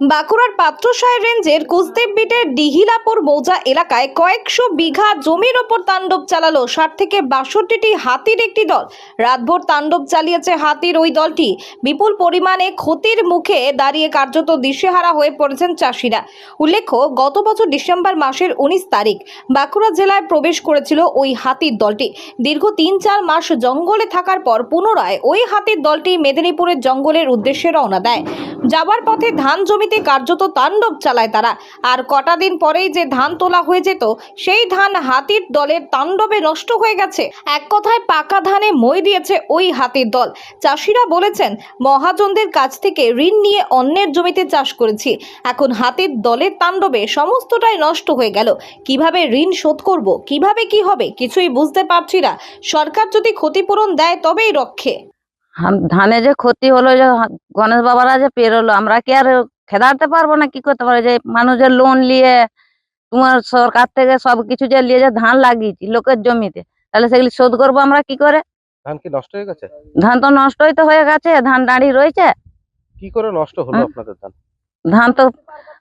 বাঁকুড়ার পাত্রসায় রেঞ্জের কুসদেব বিটের ডিহিলাপুর মৌজা এলাকায় কয়েকশো বিঘা জমির ওপর তাণ্ডব চালালো ষাট থেকে বাষট্টিটি হাতির একটি দল। রাতভর তাণ্ডব চালিয়েছে হাতির ওই দলটি। বিপুল পরিমাণে ক্ষতির মুখে দাঁড়িয়ে কার্যত দিশেহারা হয়ে পড়েছেন চাষিরা। উল্লেখ্য, গত বছর ডিসেম্বর মাসের উনিশ তারিখ বাঁকুড়া জেলায় প্রবেশ করেছিল ওই হাতির দলটি। দীর্ঘ তিন চার মাস জঙ্গলে থাকার পর পুনরায় ওই হাতির দলটি মেদিনীপুরের জঙ্গলের উদ্দেশ্যে রওনা দেয়। যাবার পথে ধান জমিতে কার্যত তাণ্ডব চালায় তারা। আর কটা দিন পরেই যে ধান তোলা হয়ে যেত, সেই ধান হাতির দলের তাণ্ডবে নষ্ট হয়ে গেছে। এক কথায় পাকা ধানে মই দিয়েছে ওই হাতির দল। চাষিরা বলেছেন, মহাজনদের কাছ থেকে ঋণ নিয়ে অন্যের জমিতে চাষ করেছি। এখন হাতির দলের তাণ্ডবে সমস্তটাই নষ্ট হয়ে গেল। কীভাবে ঋণ শোধ করব, কীভাবে কি হবে, কিছুই বুঝতে পারছি না। সরকার যদি ক্ষতিপূরণ দেয় তবেই রক্ষে। ধানে যে ক্ষতি হলো, যে গণেশ বাবারা যে পেরোলো, আমরা কি আর খেদাতে পারব না কি করতে পারব? যে মানুষের লোন নিয়ে তোমার সরকার থেকে সবকিছু যে নিয়ে যে ধান লাগিয়েছি লোকের জমিতে তাহলে সেগুলি শোধ করব আমরা কি করে? ধান কি নষ্ট হয়ে গেছে? ধান তো নষ্টই তো হয়ে গেছে ধান দাঁড়িয়ে রয়েছে। কি করে নষ্ট হলো হ্যাঁ। আপনাদের ধান? ধান তো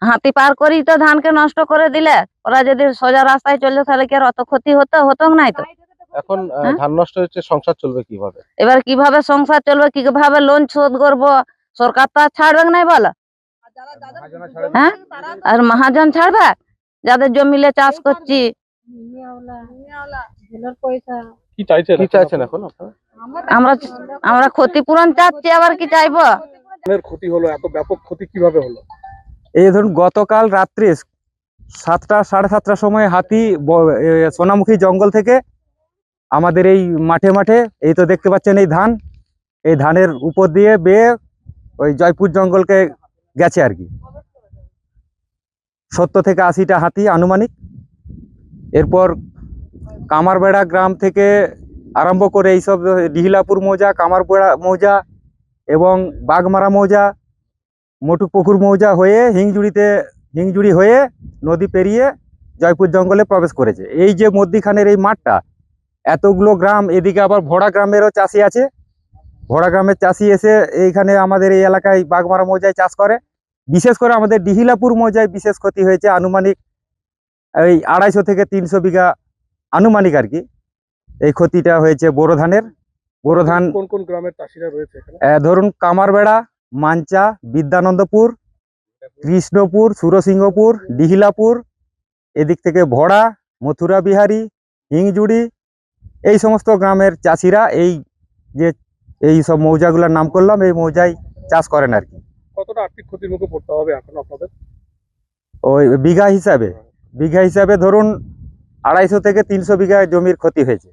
হাতি পার করেই তো ধানকে নষ্ট করে দিলে ওরা যদি সোজা রাস্তায় চলতো তাহলে কি আর অত ক্ষতি হতো হতো নাই তো? এখন হ্যাঁ? ধান নষ্ট হচ্ছে সংসার চলবে কীভাবে? এবার কীভাবে সংসার চলবে কীভাবে লোন শোধ করব? সরকার তো আর ছাড়বে নাই বলো? হ্যাঁ? আর মহাজন ছাড়বে? যাদের জমিলে চাষ করছি। কি চাইছেন কি চাইছেন এখন আপনারা? আমরা আমরা ক্ষতিপূরণ চাচ্ছি আবার কি চাইব? ক্ষতি হলো এত ব্যাপক ক্ষতি কীভাবে হলো? এই ধরুন গতকাল রাত্রে সাতটা সাড়ে সাতটার সময় হাতি ব- এ, সোনামুখী জঙ্গল থেকে আমাদের এই মাঠে মাঠে এই তো দেখতে পাচ্ছেন এই ধান এই ধানের উপর দিয়ে বেয়ে ওই জয়পুর জঙ্গলকে গেছে আর কি। সত্তর থেকে আশিটা হাতি আনুমানিক। এরপর কামারবেড়া গ্রাম থেকে আরম্ভ করে এইসব ডিহিলাপুর মৌজা, কামারবেড়া মৌজা এবং বাগমারা মৌজা মটুপুকুর মৌজা হয়ে হিংজুড়িতে, হিংজুড়ি হয়ে নদী পেরিয়ে জয়পুর জঙ্গলে প্রবেশ করেছে। এই যে মধ্যিখানের এই মাঠটা, এতগুলো গ্রাম, এদিকে আবার ভোড়া গ্রামেরও চাষি আছে। ভোড়া গ্রামের চাষি এসে এইখানে আমাদের এই এলাকায় বাগমারা মৌজায় চাষ করে। বিশেষ করে আমাদের ডিহিলাপুর মৌজায় বিশেষ ক্ষতি হয়েছে আনুমানিক এই আড়াইশো থেকে তিনশো বিঘা আনুমানিক আর কি। এই ক্ষতিটা হয়েছে বোরো ধানের। বোরো ধান কোন কোন গ্রামের চাষিরা রয়েছে ধরুন কামারবেড়া মাঞ্চা বিদ্যানন্দপুর কৃষ্ণপুর সুরসিংহপুর ডিহিলাপুর এদিক থেকে ভড়া মথুরা বিহারী হিংজুড়ি এই সমস্ত গ্রামের চাষিরা এই যে এই সব মৌজাগুলোর নাম করলাম এই মৌজায় চাষ করেন আর কি। কতটা আর্থিক ক্ষতির মুখে পড়তে হবে এখন আপনাদের? ওই বিঘা হিসাবে বিঘা হিসাবে ধরুন আড়াইশো থেকে তিনশো বিঘা জমির ক্ষতি হয়েছে।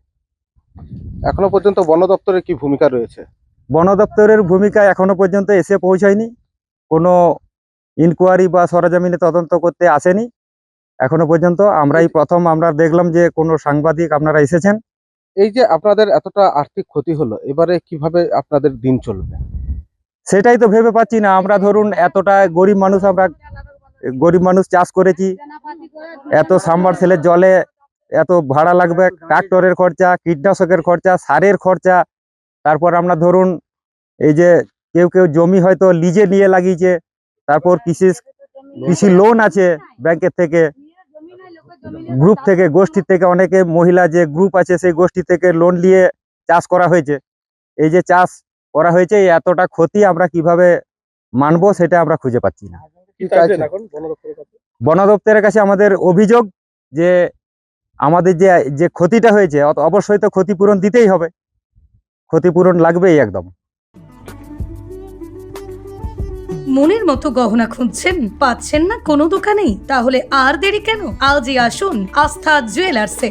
এখনও পর্যন্ত বন দপ্তরের কি ভূমিকা রয়েছে? বন দপ্তরের ভূমিকা এখনও পর্যন্ত এসে পৌঁছায়নি। কোনো ইনকোয়ারি বা সরজমিনে তদন্ত করতে আসেনি। এখনও পর্যন্ত আমরাই প্রথম আমরা দেখলাম যে কোনো সাংবাদিক আপনারা এসেছেন। এই যে আপনাদের এতটা আর্থিক ক্ষতি হলো এবারে কীভাবে আপনাদের দিন চলবে? সেটাই তো ভেবে পাচ্ছি না। আমরা ধরুন এতটা গরিব মানুষ, আমরা গরিব মানুষ চাষ করেছি। এত সাবমার্সেলের জলে এত ভাড়া লাগবে, ট্রাক্টরের খরচা, কীটনাশকের খরচা, সারের খরচা। তারপর আমরা ধরুন এই যে কেউ কেউ জমি হয়তো লিজে নিয়ে লাগিয়েছে, তারপর কৃষি কৃষি লোন আছে ব্যাংকের থেকে। গ্রুপ থেকে গোষ্ঠী থেকে অনেকে মহিলা যে গ্রুপ আছে, সেই গোষ্ঠী থেকে লোন নিয়ে চাষ করা হয়েছে। এই যে চাষ করা হয়েছে এতটা ক্ষতি আমরা কীভাবে মানবো সেটা আমরা খুঁজে পাচ্ছি না। বন দপ্তরের কাছে আমাদের অভিযোগ যে আমাদের যে যে ক্ষতিটা হয়েছে অত- অবশ্যই তো ক্ষতিপূরণ দিতেই হবে। ক্ষতিপূরণ লাগবেই একদম। মনের মতো গহনা খুঁজছেন? পাচ্ছেন না? কোনো দোকানেই? তাহলে আর দেরি কেন? আজই আসুন আস্থা জুয়েলার্সে।